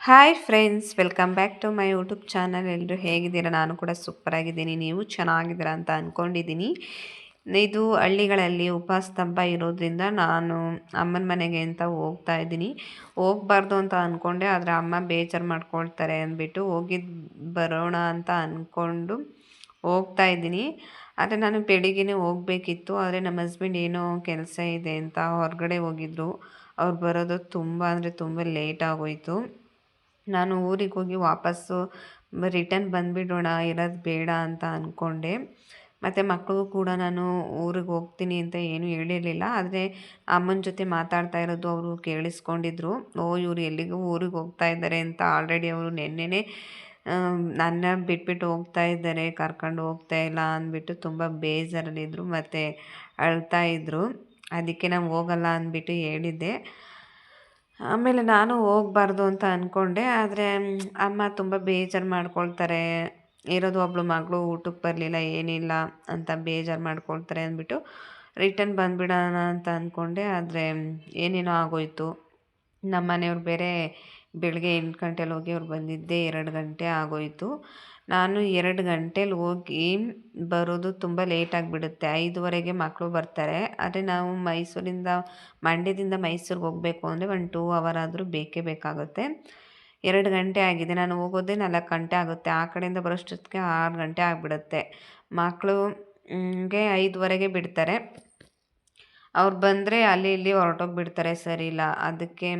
Hi friends welcome back to my YouTube channel ಎಲ್ಲರೂ ಹೇಗಿದ್ದೀರಾ? ನಾನು ಕೂಡ ಸೂಪರ್ ಆಗಿದ್ದೀನಿ. ನೀವು ಚೆನ್ನಾಗಿದ್ದೀರಾ ಅಂತ ಅಂದ್ಕೊಂಡಿದ್ದೀನಿ ಇದು ಹಳ್ಳಿಗಳಲ್ಲಿ ಉಪಸ್ತಂಭ ಇರೋದ್ರಿಂದ ನಾನು ಅಮ್ಮನ ಮನೆಗೆ ಅಂತ ಹೋಗ್ತಾ ಇದ್ದೀನಿ. ಹೋಗ್ಬಾರ್ದು ಅಂತ ಅಂದ್ಕೊಂಡೆ ಆದರೆ ಅಮ್ಮ ಬೇಜಾರು ಮಾಡ್ಕೊಳ್ತಾರೆ ಅಂದ್ಬಿಟ್ಟು ಹೋಗಿದ್ದು ಬರೋಣ ಅಂತ ಅಂದ್ಕೊಂಡು ಹೋಗ್ತಾ ಇದ್ದೀನಿ. ಆದರೆ ನಾನು ಬೆಳಿಗ್ಗೆನೇ ಹೋಗಬೇಕಿತ್ತು, ಆದರೆ ನಮ್ಮ ಹಸ್ಬೆಂಡ್ ಏನೋ ಕೆಲಸ ಇದೆ ಅಂತ ಹೊರಗಡೆ ಹೋಗಿದ್ರು. ಅವ್ರು ಬರೋದು ತುಂಬ ಅಂದರೆ ತುಂಬ ಲೇಟ್ ಆಗೋಯಿತು. ನಾನು ಊರಿಗೆ ಹೋಗಿ ವಾಪಸ್ಸು ರಿಟರ್ನ್ ಬಂದುಬಿಡೋಣ, ಇರೋದು ಬೇಡ ಅಂತ ಅಂದ್ಕೊಂಡೆ ಮತ್ತು ಮಕ್ಕಳಿಗೂ ಕೂಡ ನಾನು ಊರಿಗೆ ಹೋಗ್ತೀನಿ ಅಂತ ಏನೂ ಹೇಳಿರಲಿಲ್ಲ. ಆದರೆ ಅಮ್ಮನ ಜೊತೆ ಮಾತಾಡ್ತಾ ಇರೋದು ಅವರು ಕೇಳಿಸ್ಕೊಂಡಿದ್ರು. ಓ, ಇವರು ಎಲ್ಲಿಗೂ ಊರಿಗೆ ಹೋಗ್ತಾ ಇದ್ದಾರೆ ಅಂತ ಆಲ್ರೆಡಿ ಅವರು ನೆನ್ನೆನೇ ನನ್ನ ಬಿಟ್ಬಿಟ್ಟು ಹೋಗ್ತಾ ಇದ್ದಾರೆ, ಕರ್ಕೊಂಡು ಹೋಗ್ತಾ ಇಲ್ಲ ಅಂದ್ಬಿಟ್ಟು ತುಂಬ ಬೇಜಾರಲ್ಲಿದ್ದರು ಮತ್ತು ಅಳ್ತಾ ಇದ್ದರು ಅದಕ್ಕೆ ನಾವು ಹೋಗಲ್ಲ ಅಂದ್ಬಿಟ್ಟು ಹೇಳಿದ್ದೆ. ಆಮೇಲೆ ನಾನು ಹೋಗ್ಬಾರ್ದು ಅಂತ ಅಂದ್ಕೊಂಡೆ ಆದರೆ ಅಮ್ಮ ತುಂಬ ಬೇಜಾರು ಮಾಡ್ಕೊಳ್ತಾರೆ. ಇರೋದು ಒಬ್ಬಳು ಮಗಳು ಊಟಕ್ಕೆ ಬರಲಿಲ್ಲ, ಏನಿಲ್ಲ ಅಂತ ಬೇಜಾರು ಮಾಡ್ಕೊಳ್ತಾರೆ ಅಂದ್ಬಿಟ್ಟು ರಿಟರ್ನ್ ಬಂದುಬಿಡೋಣ ಅಂತ ಅಂದ್ಕೊಂಡೆ ಆದರೆ ಏನೇನೋ ಆಗೋಯಿತು. ನಮ್ಮ ಮನೆಯವ್ರು ಬೇರೆ ಬೆಳಗ್ಗೆ ಎಂಟು ಗಂಟೆಲಿ ಹೋಗಿ ಅವ್ರು ಬಂದಿದ್ದೇ ಎರಡು ಗಂಟೆ ಆಗೋಯಿತು. ನಾನು ಎರಡು ಗಂಟೇಲಿ ಹೋಗಿ ಬರೋದು ತುಂಬ ಲೇಟ್ ಆಗಿಬಿಡುತ್ತೆ. ಐದುವರೆಗೆ ಮಕ್ಕಳು ಬರ್ತಾರೆ. ಆದರೆ ನಾವು ಮೈಸೂರಿಂದ, ಮಂಡ್ಯದಿಂದ ಮೈಸೂರಿಗೆ ಹೋಗಬೇಕು ಅಂದರೆ ಒಂದು ಟೂ ಅವರ್ ಆದರೂ ಬೇಕೇ ಬೇಕಾಗುತ್ತೆ. ಎರಡು ಗಂಟೆ ಆಗಿದೆ. ನಾನು ಹೋಗೋದೇ ನಾಲ್ಕು ಗಂಟೆ ಆಗುತ್ತೆ. ಆ ಕಡೆಯಿಂದ ಬರೋಷ್ಟೊತ್ತಿಗೆ ಆರು ಗಂಟೆ ಆಗಿಬಿಡುತ್ತೆ. ಮಕ್ಕಳು ಗೆ ಐದುವರೆಗೆ ಬಿಡ್ತಾರೆ. ಅವ್ರು ಬಂದರೆ ಅಲ್ಲಿ ಇಲ್ಲಿ ಹೊರಟೋಗ್ಬಿಡ್ತಾರೆ. ಸರಿ ಇಲ್ಲ. ಅದಕ್ಕೆ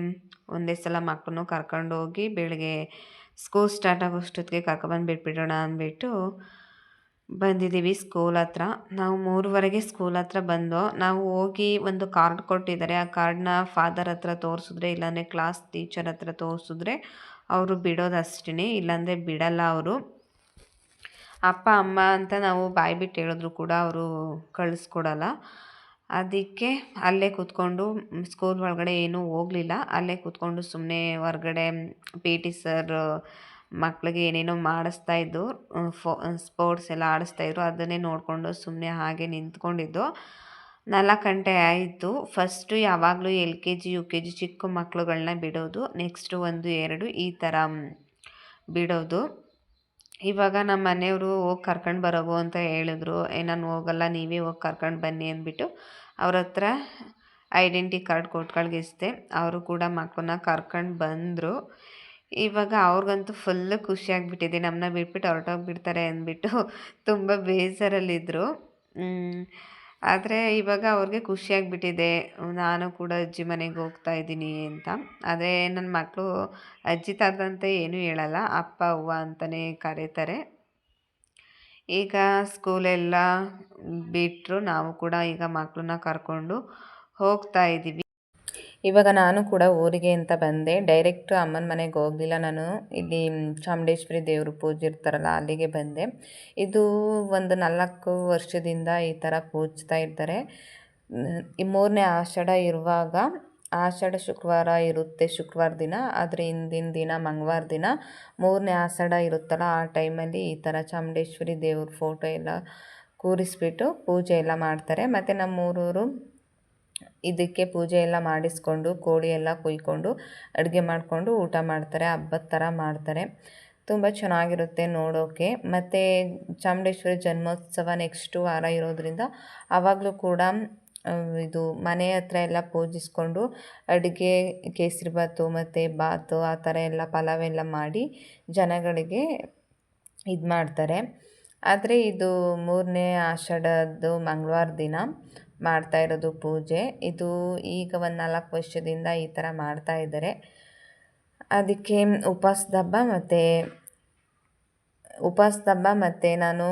ಒಂದೇ ಸಲ ಮಕ್ಕಳನ್ನು ಕರ್ಕೊಂಡೋಗಿ ಬೆಳಗ್ಗೆ ಸ್ಕೂಲ್ ಸ್ಟಾರ್ಟ್ ಆಗೋಷ್ಟೊತ್ತಿಗೆ ಕರ್ಕೊಬಂದು ಬಿಟ್ಬಿಡೋಣ ಅಂದ್ಬಿಟ್ಟು ಬಂದಿದ್ದೀವಿ ಸ್ಕೂಲ್ ಹತ್ರ. ನಾವು ಮೂರುವರೆಗೆ ಸ್ಕೂಲ್ ಹತ್ರ ಬಂದೋ ನಾವು ಹೋಗಿ ಒಂದು ಕಾರ್ಡ್ ಕೊಟ್ಟಿದ್ದಾರೆ. ಆ ಕಾರ್ಡ್ನ ಫಾದರ್ ಹತ್ರ ತೋರಿಸಿದ್ರೆ, ಇಲ್ಲಾಂದರೆ ಕ್ಲಾಸ್ ಟೀಚರ್ ಹತ್ರ ತೋರಿಸಿದ್ರೆ ಅವರು ಬಿಡೋದು ಅಷ್ಟೇ ಇಲ್ಲಾಂದರೆ ಬಿಡಲ್ಲ ಅವರು. ಅಪ್ಪ, ಅಮ್ಮ ಅಂತ ನಾವು ಬಾಯಿ ಬಿಟ್ಟು ಹೇಳಿದ್ರು ಕೂಡ ಅವರು ಕಳಿಸ್ಕೊಡಲ್ಲ. ಅದಕ್ಕೆ ಅಲ್ಲೇ ಕೂತ್ಕೊಂಡು ಸ್ಕೂಲ್ ಒಳಗಡೆ ಏನೂ ಹೋಗಲಿಲ್ಲ. ಅಲ್ಲೇ ಕೂತ್ಕೊಂಡು ಸುಮ್ಮನೆ ಹೊರಗಡೆ ಪಿ ಟಿ ಸರ್ ಮಕ್ಕಳಿಗೆ ಏನೇನೋ ಮಾಡಿಸ್ತಾ ಇದ್ದು, ಫೋ ಸ್ಪೋರ್ಟ್ಸ್ ಎಲ್ಲ ಆಡಿಸ್ತಾಯಿದ್ರು ಅದನ್ನೇ ನೋಡಿಕೊಂಡು ಸುಮ್ಮನೆ ಹಾಗೆ ನಿಂತ್ಕೊಂಡಿದ್ದು. ನಾಲ್ಕು ಗಂಟೆ ಆಯಿತು. ಫಸ್ಟು ಯಾವಾಗಲೂ L K G U K G ಚಿಕ್ಕ ಮಕ್ಕಳುಗಳನ್ನ ಬಿಡೋದು ನೆಕ್ಸ್ಟು ಒಂದು, ಎರಡು ಈ ಥರ ಬಿಡೋದು. ಇವಾಗ ನಮ್ಮ ಮನೆಯವರು ಹೋಗಿ ಕರ್ಕೊಂಡು ಬರೋಗು ಅಂತ ಹೇಳಿದ್ರು. ಏ, ನಾನು ಹೋಗಲ್ಲ, ನೀವೇ ಹೋಗಿ ಕರ್ಕೊಂಡು ಬನ್ನಿ ಅಂದ್ಬಿಟ್ಟು ಅವ್ರ ಹತ್ರ ಐಡೆಂಟಿ ಕಾರ್ಡ್ ಕೊಟ್ಕಳ್ಗಿಸ್ದೆ ಅವರು ಕೂಡ ಮಕ್ಕಳನ್ನ ಕರ್ಕೊಂಡು ಬಂದರು. ಇವಾಗ ಅವ್ರಿಗಂತೂ ಫುಲ್ಲು ಖುಷಿಯಾಗಿಬಿಟ್ಟಿದೆ ನಮ್ಮನ್ನ ಬಿಟ್ಬಿಟ್ಟು ಹೊರಟೋಗ್ಬಿಡ್ತಾರೆ ಅಂದ್ಬಿಟ್ಟು ತುಂಬ ಬೇಜಾರಲ್ಲಿದ್ದರು ಆದರೆ ಇವಾಗ ಅವ್ರಿಗೆ ಖುಷಿಯಾಗಿಬಿಟ್ಟಿದೆ ನಾನು ಕೂಡ ಅಜ್ಜಿ ಮನೆಗೆ ಹೋಗ್ತಾ ಇದ್ದೀನಿ ಅಂತ. ಆದರೆ ನನ್ನ ಮಕ್ಕಳು ಅಜ್ಜಿ ತಾತಂತೆ ಏನೂ ಹೇಳಲ್ಲ. ಅಪ್ಪ, ಅವ್ವ ಅಂತಲೇ ಕರೀತಾರೆ. ಈಗ ಸ್ಕೂಲೆಲ್ಲ ಬಿಟ್ಟರು ನಾವು ಕೂಡ ಈಗ ಮಕ್ಕಳನ್ನ ಕರ್ಕೊಂಡು ಹೋಗ್ತಾ ಇದ್ದೀವಿ ಇವಾಗ ನಾನು ಕೂಡ ಊರಿಗೆ ಅಂತ ಬಂದೆ. ಡೈರೆಕ್ಟ್ ಅಮ್ಮನ ಮನೆಗೆ ಹೋಗಲಿಲ್ಲ. ನಾನು ಇಲ್ಲಿ ಚಾಮುಂಡೇಶ್ವರಿ ದೇವರು ಪೂಜೆ ಇರ್ತಾರಲ್ಲ, ಅಲ್ಲಿಗೆ ಬಂದೆ. ಇದು ಒಂದು ನಾಲ್ಕು ವರ್ಷದಿಂದ ಈ ಥರ ಪೂಜ್ತಾ ಇರ್ತಾರೆ ಈ ಮೂರನೇ ಆಷಾಢ ಇರುವಾಗ, ಆಷಾಢ ಶುಕ್ರವಾರ ಇರುತ್ತೆ ಶುಕ್ರವಾರ ದಿನ. ಆದರೆ ಹಿಂದಿನ ದಿನ, ಮಂಗಳವಾರ ದಿನ ಮೂರನೇ ಆಷಾಢ ಇರುತ್ತಲ್ಲ, ಆ ಟೈಮಲ್ಲಿ ಈ ಥರ ಚಾಮುಂಡೇಶ್ವರಿ ದೇವ್ರ ಫೋಟೋ ಎಲ್ಲ ಕೂರಿಸ್ಬಿಟ್ಟು ಪೂಜೆ ಎಲ್ಲ ಮಾಡ್ತಾರೆ. ಮತ್ತು ನಮ್ಮೂರೂರು ಇದಕ್ಕೆ ಪೂಜೆ ಎಲ್ಲ ಮಾಡಿಸ್ಕೊಂಡು, ಕೋಳಿ ಎಲ್ಲ ಕುಯ್ಕೊಂಡು, ಅಡುಗೆ ಮಾಡಿಕೊಂಡು ಊಟ ಮಾಡ್ತಾರೆ, ಹಬ್ಬದ ಥರ ಮಾಡ್ತಾರೆ. ತುಂಬ ಚೆನ್ನಾಗಿರುತ್ತೆ ನೋಡೋಕ್ಕೆ ಮತ್ತು ಚಾಮುಂಡೇಶ್ವರಿ ಜನ್ಮೋತ್ಸವ ನೆಕ್ಸ್ಟು ವಾರ ಇರೋದರಿಂದ ಆವಾಗಲೂ ಕೂಡ ಇದು ಮನೆ ಹತ್ರ ಎಲ್ಲ ಪೂಜಿಸ್ಕೊಂಡು ಅಡುಗೆ ಕೇಸರಿಬಾತು ಮತ್ತು ಬಾತು ಆ ಥರ ಎಲ್ಲ ಪಲಾವ್ ಎಲ್ಲ ಮಾಡಿ ಜನಗಳಿಗೆ ಇದು ಮಾಡ್ತಾರೆ ಆದರೆ ಇದು ಮೂರನೇ ಆಷಾಢದ್ದು ಮಂಗಳವಾರ ದಿನ. ಮಾಡ್ತಾ ಇರೋದು ಪೂಜೆ. ಇದು ಈಗ ಒಂದು ನಾಲ್ಕು ವರ್ಷದಿಂದ ಈ ಥರ ಮಾಡ್ತಾ ಇದ್ದಾರೆ. ಅದಕ್ಕೆ ಉಪವಾಸ ಹಬ್ಬ ಮತ್ತು ಉಪವಾಸ ಹಬ್ಬ ಮತ್ತು ನಾನು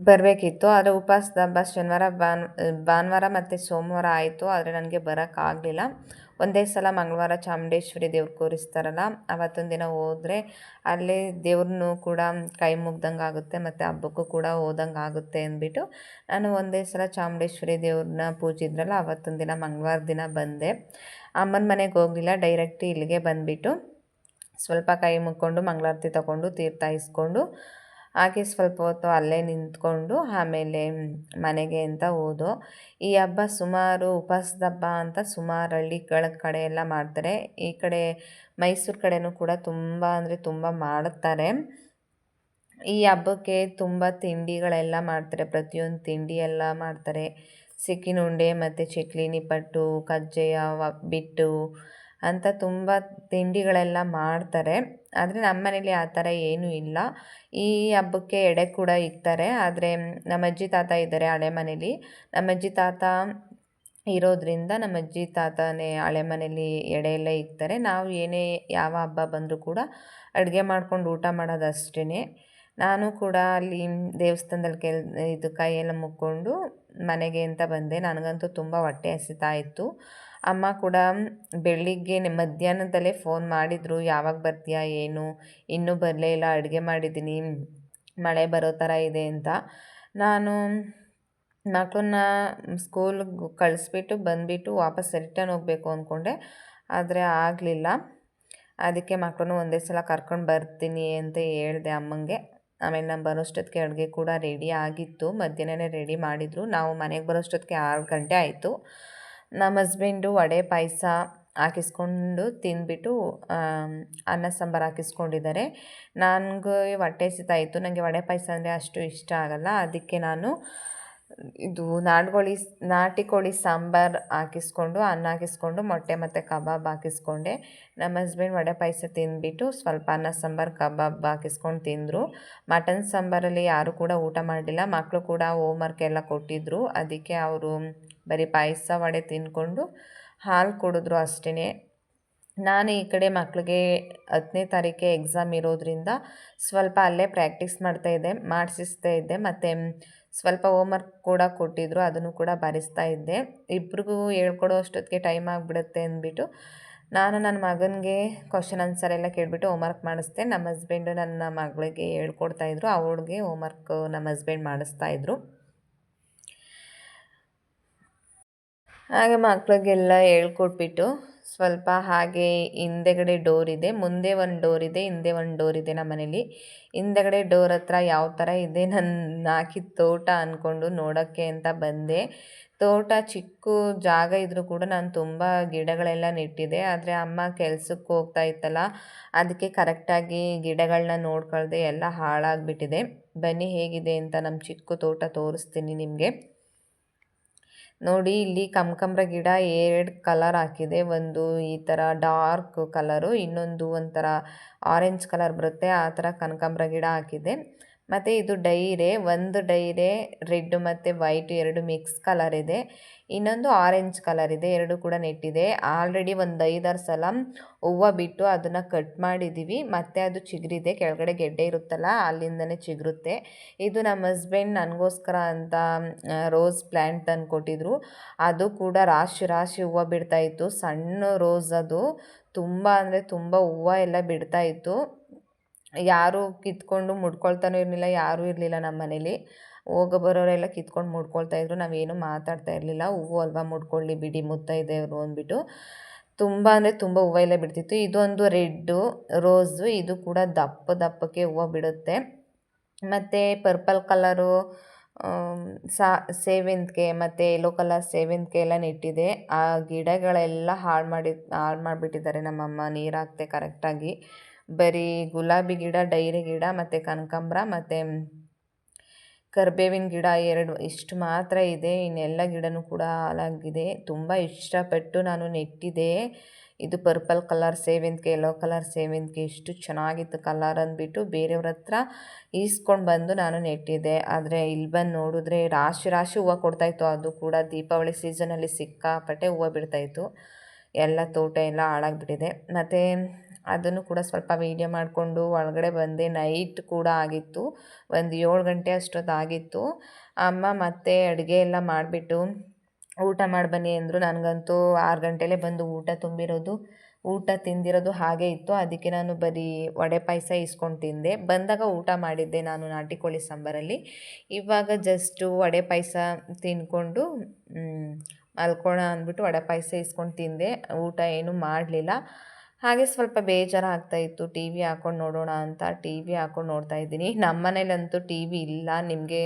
ಬರಬೇಕಿತ್ತು. ಆದರೆ ಉಪವಾಸದ ಹಬ್ಬ ಶನಿವಾರ, ಭಾನ್, ಭಾನುವಾರ ಮತ್ತು ಸೋಮವಾರ ಆಯಿತು. ಆದರೆ ನನಗೆ ಬರೋಕ್ಕಾಗಲಿಲ್ಲ ಒಂದೇ ಸಲ ಮಂಗಳವಾರ ಚಾಮುಂಡೇಶ್ವರಿ ದೇವ್ರು ಕೂರಿಸ್ತಾರಲ್ಲ ಅವತ್ತೊಂದು ದಿನ ಹೋದರೆ ಅಲ್ಲಿ ದೇವ್ರನ್ನೂ ಕೂಡ ಕೈ ಮುಗ್ದಂಗೆ ಆಗುತ್ತೆ, ಮತ್ತು ಹಬ್ಬಕ್ಕೂ ಕೂಡ ಹೋದಂಗೆ ಆಗುತ್ತೆ ಅಂದ್ಬಿಟ್ಟು ನಾನು ಒಂದೇ ಸಲ ಚಾಮುಂಡೇಶ್ವರಿ ದೇವ್ರನ್ನ ಪೂಜಿದ್ರಲ್ಲ ಅವತ್ತೊಂದು ದಿನ ಮಂಗಳವಾರ ದಿನ ಬಂದೆ. ಅಮ್ಮನ ಮನೆಗೆ ಹೋಗಲಿಲ್ಲ, ಡೈರೆಕ್ಟ್ ಇಲ್ಲಿಗೆ ಬಂದುಬಿಟ್ಟು ಸ್ವಲ್ಪ ಕೈ ಮುಕ್ಕೊಂಡು ಮಂಗಳಾರತಿ ತಗೊಂಡು ತೀರ್ಥ ಇಸ್ಕೊಂಡು ಹಾಗೆ ಸ್ವಲ್ಪ ಹೊತ್ತು ಅಲ್ಲೇ ನಿಂತ್ಕೊಂಡು ಆಮೇಲೆ ಮನೆಗೆ ಅಂತ ಹೋದೋ. ಈ ಹಬ್ಬ ಸುಮಾರು ಉಪವಾಸದ ಹಬ್ಬ ಅಂತ ಸುಮಾರು ಹಳ್ಳಿಗಳ ಕಡೆ ಎಲ್ಲ ಮಾಡ್ತಾರೆ. ಈ ಕಡೆ ಮೈಸೂರು ಕಡೆನೂ ಕೂಡ ತುಂಬ ಅಂದರೆ ತುಂಬ ಮಾಡುತ್ತಾರೆ ಈ ಹಬ್ಬಕ್ಕೆ ತುಂಬ ತಿಂಡಿಗಳೆಲ್ಲ ಮಾಡ್ತಾರೆ. ಪ್ರತಿಯೊಂದು ತಿಂಡಿ ಎಲ್ಲ ಮಾಡ್ತಾರೆ. ಸಿಕ್ಕಿನ ಉಂಡೆ ಮತ್ತು ಚಕ್ಲಿ ಪಟ್ಟು ಕಜ್ಜಾಯ ಬಿಟ್ಟು ಅಂತ ತುಂಬ ತಿಂಡಿಗಳೆಲ್ಲ ಮಾಡ್ತಾರೆ. ಆದರೆ ನಮ್ಮ ಮನೇಲಿ ಆ ಥರ ಏನೂ ಇಲ್ಲ. ಈ ಹಬ್ಬಕ್ಕೆ ಎಡೆ ಕೂಡ ಇಕ್ತಾರೆ. ಆದರೆ ನಮ್ಮ ಅಜ್ಜಿ ತಾತ ಇದ್ದಾರೆ ಹಳೆ ಮನೇಲಿ. ನಮ್ಮ ಅಜ್ಜಿ ತಾತ ಇರೋದ್ರಿಂದ ನಮ್ಮ ಅಜ್ಜಿ ತಾತನೇ ಹಳೆ ಮನೇಲಿ ಎಡೆ ಎಲ್ಲ ಇಕ್ತಾರೆ. ನಾವು ಏನೇ ಯಾವ ಹಬ್ಬ ಬಂದರೂ ಕೂಡ ಅಡುಗೆ ಮಾಡ್ಕೊಂಡು ಊಟ ಮಾಡೋದು ಅಷ್ಟೇ ನಾನು ಕೂಡ ಅಲ್ಲಿ ದೇವಸ್ಥಾನದಲ್ಲಿ ಕೆಲ್, ಇದು ಕೈಯೆಲ್ಲ ಮುಕ್ಕೊಂಡು ಮನೆಗೆ ಅಂತ ಬಂದೆ. ನನಗಂತೂ ತುಂಬ ಹೊಟ್ಟೆ ಹಸಿತಾ ಇತ್ತು. ಅಮ್ಮ ಕೂಡ ಬೆಳಿಗ್ಗೆ ಮಧ್ಯಾಹ್ನದಲ್ಲೇ ಫೋನ್ ಮಾಡಿದರು, ಯಾವಾಗ ಬರ್ತೀಯಾ, ಏನು? ಇನ್ನೂ ಬರಲೇ ಇಲ್ಲ, ಅಡುಗೆ ಮಾಡಿದ್ದೀನಿ, ಮಳೆ ಬರೋ ಥರ ಇದೆ ಅಂತ. ನಾನು ಮಕ್ಕಳನ್ನ ಸ್ಕೂಲ್ಗೆ ಕಳಿಸ್ಬಿಟ್ಟು ಬಂದುಬಿಟ್ಟು ವಾಪಸ್ ರಿಟರ್ನ್ ಹೋಗಬೇಕು ಅಂದ್ಕೊಂಡೆ ಆದರೆ ಆಗಲಿಲ್ಲ. ಅದಕ್ಕೆ ಮಕ್ಕಳನ್ನು ಒಂದೇ ಸಲ ಕರ್ಕೊಂಡು ಬರ್ತೀನಿ ಅಂತ ಹೇಳಿದೆ ಅಮ್ಮಂಗೆ. ಆಮೇಲೆ ನಾನು ಬರೋಷ್ಟೊತ್ತಿಗೆ ಅಡುಗೆ ಕೂಡ ರೆಡಿ ಆಗಿತ್ತು. ಮಧ್ಯಾಹ್ನನೇ ರೆಡಿ ಮಾಡಿದರು. ನಾವು ಮನೆಗೆ ಬರೋಷ್ಟೊತ್ತಿಗೆ ಆರು ಗಂಟೆ ಆಯಿತು. ನಮ್ಮ ಹಸ್ಬೆಂಡು ವಡೆ ಪಾಯಸ ಹಾಕಿಸ್ಕೊಂಡು ತಿಂದ್ಬಿಟ್ಟು ಅನ್ನ ಸಾಂಬಾರು ಹಾಕಿಸ್ಕೊಂಡಿದ್ದಾರೆ. ನನಗೆ ಹೊಟ್ಟೆ ಇತ್ತು. ನನಗೆ ವಡೆ ಪಾಯಸ ಅಂದರೆ ಅಷ್ಟು ಇಷ್ಟ ಆಗಲ್ಲ. ಅದಕ್ಕೆ ನಾನು ಇದು ನಾಡ್ಕೋಳಿ ನಾಟಿ ಕೋಳಿ ಸಾಂಬಾರು ಹಾಕಿಸ್ಕೊಂಡು, ಅನ್ನ ಹಾಕಿಸ್ಕೊಂಡು, ಮೊಟ್ಟೆ ಮತ್ತು ಕಬಾಬ್ ಹಾಕಿಸ್ಕೊಂಡೆ. ನಮ್ಮ ಹಸ್ಬೆಂಡ್ ವಡೆ ಪಾಯಸ ತಿಂದ್ಬಿಟ್ಟು ಸ್ವಲ್ಪ ಅನ್ನ ಸಾಂಬಾರು, ಕಬಾಬ್ ಹಾಕಿಸ್ಕೊಂಡು ತಿಂದರು. ಮಟನ್ ಸಾಂಬಾರಲ್ಲಿ ಯಾರೂ ಕೂಡ ಊಟ ಮಾಡಲಿಲ್ಲ. ಮಕ್ಕಳು ಕೂಡ ಹೋಮ್ವರ್ಕ್ ಎಲ್ಲ ಕೊಟ್ಟಿದ್ದರು ಅದಕ್ಕೆ ಅವರು ಬರೀ ಪಾಯಸ ವಡೆ ತಿಂದ್ಕೊಂಡು ಹಾಲು ಕುಡಿದ್ರು ಅಷ್ಟೇ ನಾನು ಈ ಕಡೆ ಮಕ್ಕಳಿಗೆ ಹತ್ತನೇ ತಾರೀಕೆ ಎಕ್ಸಾಮ್ ಇರೋದ್ರಿಂದ ಸ್ವಲ್ಪ ಅಲ್ಲೇ ಪ್ರಾಕ್ಟೀಸ್ ಮಾಡ್ತಾಯಿದ್ದೆ ಮಾಡಿಸ್ತಾ ಇದ್ದೆ ಮತ್ತು ಸ್ವಲ್ಪ ಹೋಮ್ವರ್ಕ್ ಕೂಡ ಕೊಟ್ಟಿದ್ದರು ಅದನ್ನು ಕೂಡ ಬರೆಸ್ತಾ ಇದ್ದೆ. ಇಬ್ರಿಗೂ ಹೇಳ್ಕೊಡೋ ಅಷ್ಟೊತ್ತಿಗೆ ಟೈಮ್ ಆಗಿಬಿಡುತ್ತೆ ಅಂದ್ಬಿಟ್ಟು ನಾನು ನನ್ನ ಮಗನಿಗೆ ಕ್ವಶನ್ ಆನ್ಸರ್ ಎಲ್ಲ ಕೇಳಿಬಿಟ್ಟು ಹೋಮ್ವರ್ಕ್ ಮಾಡಿಸ್ದೆ. ನಮ್ಮ ಹಸ್ಬೆಂಡು ನನ್ನ ಮಗಳಿಗೆ ಹೇಳ್ಕೊಡ್ತಾಯಿದ್ರು ಅವಳಿಗೆ ಹೋಮ್ವರ್ಕ್ ನಮ್ಮ ಹಸ್ಬೆಂಡ್ ಮಾಡಿಸ್ತಾಯಿದ್ರು ಹಾಗೆ ಮಕ್ಕಳಿಗೆಲ್ಲ ಹೇಳ್ಕೊಟ್ಬಿಟ್ಟು ಸ್ವಲ್ಪ ಹಾಗೆ ಹಿಂದೆಗಡೆ ಡೋರ್ ಇದೆ, ಮುಂದೆ ಒಂದು ಡೋರ್ ಇದೆ, ಹಿಂದೆ ಒಂದು ಡೋರ್ ಇದೆ ನಮ್ಮ ಮನೇಲಿ. ಹಿಂದೆಗಡೆ ಡೋರ್ ಹತ್ರ ಯಾವ ಥರ ಇದೆ ನನ್ನ ಹಾಕಿದ ತೋಟ ಅಂದ್ಕೊಂಡು ನೋಡೋಕ್ಕೆ ಅಂತ ಬಂದೆ. ತೋಟ ಚಿಕ್ಕ ಜಾಗ ಇದ್ದರೂ ಕೂಡ ನಾನು ತುಂಬ ಗಿಡಗಳೆಲ್ಲ ನೆಟ್ಟಿದೆ ಆದರೆ ಅಮ್ಮ ಕೆಲ್ಸಕ್ಕೆ ಹೋಗ್ತಾ ಇತ್ತಲ್ಲ ಅದಕ್ಕೆ ಕರೆಕ್ಟಾಗಿ ಗಿಡಗಳನ್ನ ನೋಡ್ಕೊಳ್ದೆ ಎಲ್ಲ ಹಾಳಾಗಿಬಿಟ್ಟಿದೆ. ಬನ್ನಿ ಹೇಗಿದೆ ಅಂತ ನಮ್ಮ ಚಿಕ್ಕ ತೋಟ ತೋರಿಸ್ತೀನಿ ನಿಮಗೆ. ನೋಡಿ, ಇಲ್ಲಿ ಕನಕಾಂಬ್ರ ಗಿಡ ಎರಡು ಕಲರ್ ಹಾಕಿದೆ. ಒಂದು ಈ ತರ ಡಾರ್ಕ್ ಕಲರ್ ಇನ್ನೊಂದು ಒಂಥರ ಆರೆಂಜ್ ಕಲರ್ ಬರುತ್ತೆ. ಆ ತರ ಕನಕಾಂಬ್ರ ಗಿಡ ಹಾಕಿದೆ. ಮತ್ತು ಇದು ಡೈರೆ, ಒಂದು ಡೈರೆ, ರೆಡ್ ಮತ್ತು ವೈಟ್ ಎರಡು ಮಿಕ್ಸ್ ಕಲರ್ ಇದೆ. ಇನ್ನೊಂದು ಆರೆಂಜ್ ಕಲರ್ ಇದೆ, ಎರಡು ಕೂಡ ನೆಟ್ಟಿದೆ ಆಲ್ರೆಡಿ ಒಂದು ಐದಾರು ಸಲ ಹೂವು ಬಿಟ್ಟು ಅದನ್ನು ಕಟ್ ಮಾಡಿದ್ದೀವಿ ಮತ್ತು ಅದು ಚಿಗುರಿದೆ, ಕೆಳಗಡೆ ಗೆಡ್ಡೆ ಇರುತ್ತಲ್ಲ, ಅಲ್ಲಿಂದನೇ ಚಿಗುರುತ್ತೆ. ಇದು ನಮ್ಮ ಹಸ್ಬೆಂಡ್ ನನಗೋಸ್ಕರ ಅಂತ ರೋಸ್ ಪ್ಲ್ಯಾಂಟ್ ತಂದು ಕೊಟ್ಟಿದ್ರು. ಅದು ಕೂಡ ರಾಶಿ ರಾಶಿ ಹೂವು ಬಿಡ್ತಾಯಿತ್ತು ಸಣ್ಣ ರೋಸ್ ಅದು. ತುಂಬ ಅಂದರೆ ತುಂಬ ಹೂವು ಎಲ್ಲ ಬಿಡ್ತಾಯಿತ್ತು ಯಾರೂ ಕಿತ್ಕೊಂಡು ಮುಡ್ಕೊಳ್ತಾನೂ ಇರಲಿಲ್ಲ, ಯಾರೂ ಇರಲಿಲ್ಲ ನಮ್ಮ ಮನೇಲಿ. ಹೋಗೋ ಬರೋರೆಲ್ಲ ಕಿತ್ಕೊಂಡು ಮುಡ್ಕೊಳ್ತಾ ಇದ್ರು, ನಾವೇನು ಮಾತಾಡ್ತಾ ಇರಲಿಲ್ಲ. ಹೂವು ಅಲ್ವಾ ಮುಡ್ಕೊಳ್ಳಿ ಬಿಡಿ ಮುತ್ತೈದೆಯವರು ಅಂದ್ಬಿಟ್ಟು. ತುಂಬ ಅಂದರೆ ತುಂಬ ಹೂವು ಎಲ್ಲ ಬಿಡ್ತಿತ್ತು. ಇದೊಂದು ರೆಡ್ಡು, ರೋಸು, ಇದು ಕೂಡ ದಪ್ಪ ದಪ್ಪಕ್ಕೆ ಹೂವು ಬಿಡುತ್ತೆ. ಮತ್ತು ಪರ್ಪಲ್ ಕಲರು ಸಾ, ಸೇವಂತಿಗೆ ಮತ್ತು ಯೆಲ್ಲೋ ಕಲರ್ ಸೇವಂತಿಗೆ ಎಲ್ಲ ನೆಟ್ಟಿದೆ. ಆ ಗಿಡಗಳೆಲ್ಲ ಹಾಳು ಮಾಡಿ ಹಾಳು ಮಾಡಿಬಿಟ್ಟಿದ್ದಾರೆ ನಮ್ಮಮ್ಮ ನೀರು ಹಾಕ್ತೆ ಕರೆಕ್ಟಾಗಿ ಬರೀ ಗುಲಾಬಿ ಗಿಡ, ಡೈರಿ ಗಿಡ, ಮತ್ತು ಕನಕಾಂಬ್ರ, ಮತ್ತು ಕರ್ಬೇವಿನ ಗಿಡ ಎರಡು, ಇಷ್ಟು ಮಾತ್ರ ಇದೆ. ಇನ್ನೆಲ್ಲ ಗಿಡವೂ ಕೂಡ ಹಾಳಾಗಿದೆ. ತುಂಬ ಇಷ್ಟಪಟ್ಟು ನಾನು ನೆಟ್ಟಿದೆ. ಇದು ಪರ್ಪಲ್ ಕಲರ್, ಸೇವಂತಿಗೆ ಯೆಲ್ಲೋ ಕಲರ್, ಸೇವಂತಿಗೆ. ಎಷ್ಟು ಚೆನ್ನಾಗಿತ್ತು ಕಲರ್ ಅಂದ್ಬಿಟ್ಟು ಬೇರೆಯವ್ರ ಹತ್ರ ಈಸ್ಕೊಂಡು ಬಂದು ನಾನು ನೆಟ್ಟಿದ್ದೆ ಆದರೆ ಇಲ್ಲಿ ಬಂದು ನೋಡಿದ್ರೆ ರಾಶಿ ರಾಶಿ ಹೂವು ಕೊಡ್ತಾಯಿತ್ತು ಅದು ಕೂಡ ದೀಪಾವಳಿ ಸೀಸನಲ್ಲಿ ಸಿಕ್ಕಾಪಟ್ಟೆ ಹೂವು ಬಿಡ್ತಾಯಿತ್ತು ಎಲ್ಲ ತೋಟ ಎಲ್ಲ ಹಾಳಾಗಿಬಿಟ್ಟಿದೆ. ಮತ್ತು ಅದನ್ನು ಕೂಡ ಸ್ವಲ್ಪ ವೀಡಿಯೋ ಮಾಡಿಕೊಂಡು ಒಳಗಡೆ ಬಂದೆ. ನೈಟ್ ಕೂಡ ಆಗಿತ್ತು. ಒಂದು ಏಳು ಗಂಟೆ ಅಷ್ಟೊತ್ತಾಗಿತ್ತು. ಅಮ್ಮ ಮತ್ತೆ ಅಡುಗೆ ಎಲ್ಲ ಮಾಡಿಬಿಟ್ಟು ಊಟ ಮಾಡಿ ಬನ್ನಿ ಅಂದರು. ನನಗಂತೂ ಆರು ಗಂಟೆಲೇ ಬಂದು ಊಟ ತುಂಬಿರೋದು. ಊಟ ತಿಂದಿರೋದು ಹಾಗೆ ಇತ್ತು. ಅದಕ್ಕೆ ನಾನು ಬರೀ ವಡೆ ಪಾಯಸ ಇಸ್ಕೊಂಡು ತಿಂದೆ. ಬಂದಾಗ ಊಟ ಮಾಡಿದ್ದೆ ನಾನು ನಾಟಿ ಕೋಳಿ ಸಾಂಬಾರಲ್ಲಿ. ಇವಾಗ ಜಸ್ಟು ವಡೆ ಪಾಯಸ ತಿಂದ್ಕೊಂಡು ಮಲ್ಕೋಣ ಅಂದ್ಬಿಟ್ಟು ವಡೆ ಪಾಯಸ ಇಸ್ಕೊಂಡು ತಿಂದೆ. ಊಟ ಏನೂ ಮಾಡಲಿಲ್ಲ. ಹಾಗೆ ಸ್ವಲ್ಪ ಬೇಜಾರು ಆಗ್ತಾಯಿತ್ತು ಟಿ ವಿ ಹಾಕೊಂಡು ನೋಡೋಣ ಅಂತ ಟಿ ವಿ ಹಾಕೊಂಡು ನೋಡ್ತಾ ಇದ್ದೀನಿ. ನಮ್ಮ ಮನೇಲಂತೂ ಟಿ ವಿ ಇಲ್ಲ. ನಿಮಗೆ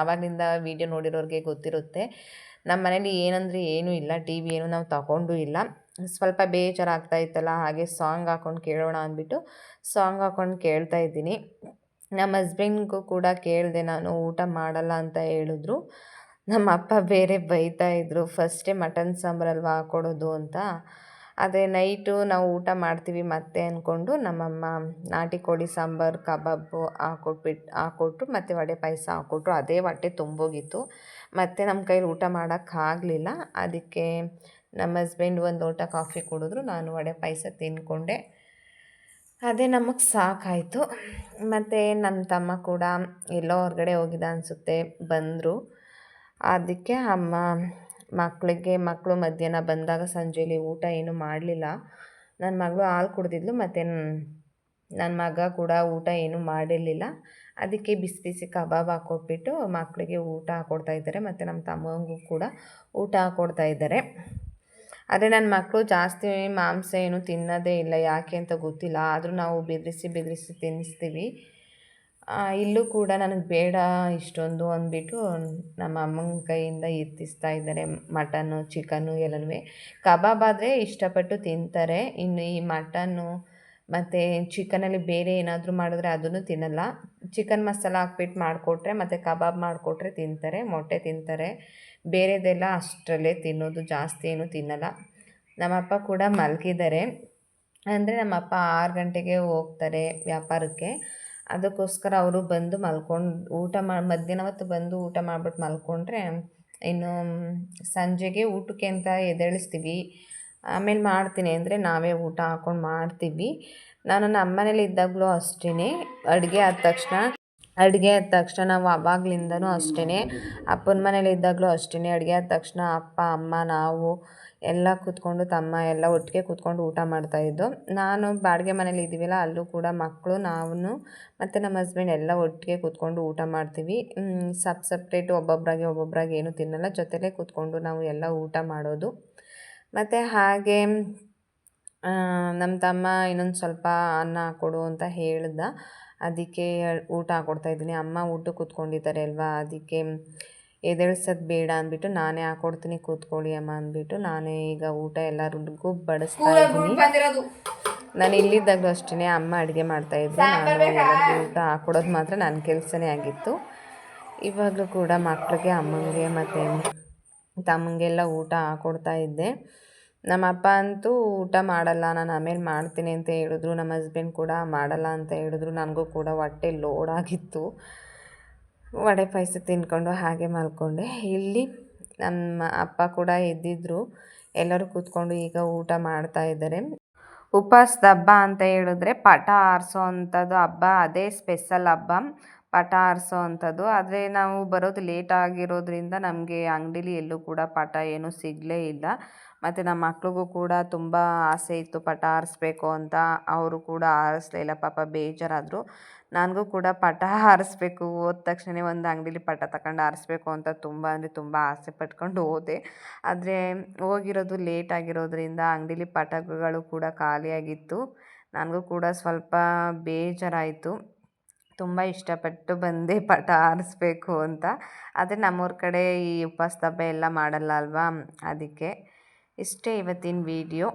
ಆವಾಗಿಂದ ವೀಡಿಯೋ ನೋಡಿರೋರಿಗೆ ಗೊತ್ತಿರುತ್ತೆ. ನಮ್ಮ ಮನೇಲಿ ಏನಂದರೆ ಏನೂ ಇಲ್ಲ. ಟಿ ವಿ ಏನು ನಾವು ತಗೊಂಡು ಇಲ್ಲ. ಸ್ವಲ್ಪ ಬೇಜಾರಾಗ್ತಾ ಇತ್ತಲ್ಲ, ಹಾಗೆ ಸಾಂಗ್ ಹಾಕೊಂಡು ಕೇಳೋಣ ಅಂದ್ಬಿಟ್ಟು ಸಾಂಗ್ ಹಾಕ್ಕೊಂಡು ಕೇಳ್ತಾ ಇದ್ದೀನಿ. ನಮ್ಮ ಹಸ್ಬೆಂಡ್ಗೂ ಕೂಡ ಕೇಳಿದೆ, ನಾನು ಊಟ ಮಾಡಲ್ಲ ಅಂತ ಹೇಳಿದ್ರು. ನಮ್ಮ ಅಪ್ಪ ಬೇರೆ ಬೈತಾ ಇದ್ರು. ಫಸ್ಟೇ ಮಟನ್ ಸಾಂಬಾರಲ್ವಾ ಹಾಕ್ಕೊಡೋದು ಅಂತ. ಅದೇ ನೈಟು ನಾವು ಊಟ ಮಾಡ್ತೀವಿ ಮತ್ತೆ ಅಂದ್ಕೊಂಡು ನಮ್ಮಮ್ಮ ನಾಟಿ ಕೋಳಿ ಸಾಂಬಾರು, ಕಬಾಬು ಹಾಕ್ಕೊಟ್ಬಿಟ್ಟು ಹಾಕ್ಕೊಟ್ರು ಮತ್ತು ವಡೆ ಪಾಯಸ ಹಾಕ್ಕೊಟ್ರು ಅದೇ ಹೊಟ್ಟೆ ತುಂಬೋಗಿತ್ತು. ಮತ್ತು ನಮ್ಮ ಕೈಲಿ ಊಟ ಮಾಡೋಕ್ಕಾಗಲಿಲ್ಲ ಅದಕ್ಕೆ ನಮ್ಮ ಹಸ್ಬೆಂಡ್ ಒಂದು ಊಟ ಕಾಫಿ ಕುಡಿದ್ರು. ನಾನು ವಡೆ ಪಾಯಸ ತಿಂದ್ಕೊಂಡೆ. ಅದೇ ನಮಗೆ ಸಾಕಾಯಿತು. ಮತ್ತು ನನ್ನ ತಮ್ಮ ಕೂಡ ಎಲ್ಲೋ ಹೊರಗಡೆ ಹೋಗಿದ್ದ ಅನಿಸುತ್ತೆ, ಬಂದರು. ಅದಕ್ಕೆ ಅಮ್ಮ ಮಕ್ಕಳಿಗೆ ಮಕ್ಕಳು ಮಧ್ಯಾಹ್ನ ಬಂದಾಗ ಸಂಜೆಲಿ ಊಟ ಏನೂ ಮಾಡಲಿಲ್ಲ. ನನ್ನ ಮಗಳು ಹಾಲು ಕುಡ್ದಿದ್ಲು ಮತ್ತು ನನ್ನ ಮಗ ಕೂಡ ಊಟ ಏನೂ ಮಾಡಿರಲಿಲ್ಲ. ಅದಕ್ಕೆ ಬಿಸಿ ಬಿಸಿ ಕಬಾಬ್ ಹಾಕ್ಕೊಟ್ಬಿಟ್ಟು ಮಕ್ಕಳಿಗೆ ಊಟ ಹಾಕ್ಕೊಡ್ತಾ ಇದ್ದಾರೆ ಮತ್ತು ನಮ್ಮ ತಮ್ಮಂಗೂ ಕೂಡ ಊಟ ಹಾಕ್ಕೊಡ್ತಾ ಇದ್ದಾರೆ. ಆದರೆ ನನ್ನ ಮಕ್ಕಳು ಜಾಸ್ತಿ ಮಾಂಸ ಏನು ತಿನ್ನೋದೇ ಇಲ್ಲ ಯಾಕೆ ಅಂತ ಗೊತ್ತಿಲ್ಲ. ಆದರೂ ನಾವು ಬೆದರಿಸಿ ಬೆದರಿಸಿ ತಿನ್ನಿಸ್ತೀವಿ. ಇಲ್ಲೂ ಕೂಡ ನನಗೆ ಬೇಡ ಇಷ್ಟೊಂದು ಅಂದ್ಬಿಟ್ಟು ನಮ್ಮ ಅಮ್ಮನ ಕೈಯಿಂದ ಎತ್ತಿಸ್ತಾ ಇದ್ದಾರೆ. ಮಟನ್ನು, ಚಿಕನ್ನು ಎಲ್ಲನೂ ಕಬಾಬ್ ಆದರೆ ಇಷ್ಟಪಟ್ಟು ತಿಂತಾರೆ. ಇನ್ನು ಈ ಮಟನ್ನು ಮತ್ತು ಚಿಕನಲ್ಲಿ ಬೇರೆ ಏನಾದರೂ ಮಾಡಿದ್ರೆ ಅದನ್ನು ತಿನ್ನಲ್ಲ. ಚಿಕನ್ ಮಸಾಲ ಹಾಕ್ಬಿಟ್ಟು ಮಾಡಿಕೊಟ್ರೆ ಮತ್ತು ಕಬಾಬ್ ಮಾಡಿಕೊಟ್ರೆ ತಿಂತಾರೆ. ಮೊಟ್ಟೆ ತಿಂತಾರೆ. ಬೇರೆದೆಲ್ಲ ಅಷ್ಟರಲ್ಲೇ ತಿನ್ನೋದು ಜಾಸ್ತಿ ಏನು ತಿನ್ನಲ್ಲ. ನಮ್ಮಪ್ಪ ಕೂಡ ಮಲಗಿದ್ದಾರೆ. ಅಂದರೆ ನಮ್ಮಪ್ಪ ಆರು ಗಂಟೆಗೆ ಹೋಗ್ತಾರೆ ವ್ಯಾಪಾರಕ್ಕೆ. ಅದಕ್ಕೋಸ್ಕರ ಅವರು ಬಂದು ಮಲ್ಕೊಂಡು, ಊಟ ಮಾಡಿ ಮಧ್ಯಾಹ್ನ ಹೊತ್ತು ಬಂದು ಊಟ ಮಾಡ್ಬಿಟ್ಟು ಮಲ್ಕೊಂಡ್ರೆ ಇನ್ನು ಸಂಜೆಗೆ ಊಟಕ್ಕೆ ಅಂತ ಎದ್ದೇಳಿಸ್ತೀವಿ. ಆಮೇಲೆ ಮಾಡ್ತೀನಿ ಅಂದರೆ ನಾವೇ ಊಟ ಹಾಕ್ಕೊಂಡು ಮಾಡ್ತೀವಿ. ನಾನು ನಮ್ಮ ಮನೇಲಿ ಇದ್ದಾಗಲೂ ಅಷ್ಟೇ ಅಡುಗೆ ಆದ ತಕ್ಷಣ, ಅಡುಗೆ ಆದ ತಕ್ಷಣ ನಾವು ಅವಾಗ್ಲಿಂದನೂ ಅಷ್ಟೇ ಅಪ್ಪನ ಮನೇಲಿ ಇದ್ದಾಗಲೂ ಅಷ್ಟೇ ಅಡುಗೆ ಆದ ತಕ್ಷಣ ಅಪ್ಪ, ಅಮ್ಮ, ನಾವು ಎಲ್ಲ ಕೂತ್ಕೊಂಡು ತಮ್ಮ ಎಲ್ಲ ಒಟ್ಟಿಗೆ ಕೂತ್ಕೊಂಡು ಊಟ ಮಾಡ್ತಾಯಿದ್ದು ನಾನು ಬಾಡಿಗೆ ಮನೇಲಿ ಇದ್ದೀವಲ್ಲ, ಅಲ್ಲೂ ಕೂಡ ಮಕ್ಕಳು ನಾವು ಮತ್ತು ನಮ್ಮ ಹಸ್ಬೆಂಡ್ ಎಲ್ಲ ಒಟ್ಟಿಗೆ ಕೂತ್ಕೊಂಡು ಊಟ ಮಾಡ್ತೀವಿ. ಸಪ್ ಸಪ್ರೇಟು ಒಬ್ಬೊಬ್ಬರಾಗಿ ಒಬ್ಬೊಬ್ಬರಾಗಿ ಏನೂ ತಿನ್ನಲ್ಲ, ಜೊತೆಲೇ ಕೂತ್ಕೊಂಡು ನಾವು ಎಲ್ಲ ಊಟ ಮಾಡೋದು. ಮತ್ತು ಹಾಗೆ ನಮ್ಮ ತಮ್ಮ ಇನ್ನೊಂದು ಸ್ವಲ್ಪ ಅನ್ನ ಕೊಡು ಅಂತ ಹೇಳ್ದ. ಅದಕ್ಕೆ ಊಟ ಹಾಕ್ಕೊಡ್ತಾಯಿದ್ದೀನಿ ಅಮ್ಮ ಊಟಕ್ಕೆ ಕೂತ್ಕೊಂಡಿದ್ದಾರೆ ಅಲ್ವಾ? ಅದಕ್ಕೆ ಎದ್ದೇಳ್ಸೋದು ಬೇಡ ಅಂದ್ಬಿಟ್ಟು ನಾನೇ ಹಾಕೊಡ್ತೀನಿ ಕೂತ್ಕೊಳ್ಳಿ ಅಮ್ಮ ಅಂದ್ಬಿಟ್ಟು ನಾನೇ ಈಗ ಊಟ ಎಲ್ಲರಿಗೂ ಬಡಿಸ್ತಾ ಇದ್ದೀನಿ. ನಾನು ಇಲ್ಲಿದ್ದಾಗ ಅಷ್ಟೇ ಅಮ್ಮ ಅಡುಗೆ ಮಾಡ್ತಾಯಿದ್ರು ನಾನು ಎಲ್ಲರಿಗೂ ಊಟ ಹಾಕೊಡೋದು ಮಾತ್ರ ನನ್ನ ಕೆಲಸನೇ ಆಗಿತ್ತು. ಇವಾಗಲೂ ಕೂಡ ಮಕ್ಕಳಿಗೆ ಅಮ್ಮಂಗೆ ಮತ್ತು ತಮ್ಮಂಗೆಲ್ಲ ಊಟ ಹಾಕೊಡ್ತಾ ಇದ್ದೆ. ನಮ್ಮ ಅಪ್ಪ ಅಂತೂ ಊಟ ಮಾಡಲ್ಲ ನಾನು ಆಮೇಲೆ ಮಾಡ್ತೀನಿ ಅಂತ ಹೇಳಿದ್ರು. ನಮ್ಮ ಹಸ್ಬೆಂಡ್ ಕೂಡ ಮಾಡಲ್ಲ ಅಂತ ಹೇಳಿದ್ರು. ನನಗೂ ಕೂಡ ಹೊಟ್ಟೆ ಲೋಡ್ ಆಗಿತ್ತು. ವಡೆ ಪಾಯಸ ತಿಂದ್ಕೊಂಡು ಹಾಗೆ ಮಲ್ಕೊಂಡೆ. ಇಲ್ಲಿ ನಮ್ಮ ಅಪ್ಪ ಕೂಡ ಎದ್ದಿದ್ರು ಎಲ್ಲರೂ ಕೂತ್ಕೊಂಡು ಈಗ ಊಟ ಮಾಡ್ತಾ ಇದ್ದಾರೆ. ಉಪವಾಸದ ಹಬ್ಬ ಅಂತ ಹೇಳಿದ್ರೆ ಪಟ ಆರಿಸೋ ಅಂಥದ್ದು ಹಬ್ಬ, ಅದೇ ಸ್ಪೆಷಲ್ ಹಬ್ಬ. ಪಟ ಆರಿಸೋ ಅಂಥದ್ದು ಆದರೆ ನಾವು ಬರೋದು ಲೇಟ್ ಆಗಿರೋದ್ರಿಂದ ನಮಗೆ ಅಂಗಡೀಲಿ ಎಲ್ಲೂ ಕೂಡ ಪಟ ಏನೂ ಸಿಗಲೇ ಇಲ್ಲ. ಮತ್ತು ನಮ್ಮ ಮಕ್ಳಿಗೂ ಕೂಡ ತುಂಬ ಆಸೆ ಇತ್ತು ಪಟ ಆರಿಸ್ಬೇಕು ಅಂತ. ಅವರು ಕೂಡ ಹಾರಿಸ್ಲಿಲ್ಲ ಪಾಪ ಬೇಜಾರಾದರು. ನನಗೂ ಕೂಡ ಪಟ ಆರಿಸ್ಬೇಕು. ಹೋದ ತಕ್ಷಣ ಒಂದು ಅಂಗಡೀಲಿ ಪಟ ತಗೊಂಡು ಆರಿಸ್ಬೇಕು ಅಂತ ತುಂಬ ಅಂದರೆ ತುಂಬ ಆಸೆ ಪಟ್ಕೊಂಡು ಹೋದೆ. ಆದರೆ ಹೋಗಿರೋದು ಲೇಟ್ ಆಗಿರೋದ್ರಿಂದ ಅಂಗಡೀಲಿ ಪಟಗಳು ಕೂಡ ಖಾಲಿಯಾಗಿತ್ತು. ನನಗೂ ಕೂಡ ಸ್ವಲ್ಪ ಬೇಜಾರಾಯಿತು. ತುಂಬ ಇಷ್ಟಪಟ್ಟು ಬಂದೆ ಪಟ ಆರಿಸ್ಬೇಕು ಅಂತ. ಆದರೆ ನಮ್ಮೂರ ಕಡೆ ಈ ಉಪವಾಸ ಎಲ್ಲ ಮಾಡಲ್ಲ ಅಲ್ವಾ? ಅದಕ್ಕೆ ಇಷ್ಟೇ ಇವತ್ತಿನ ವೀಡಿಯೋ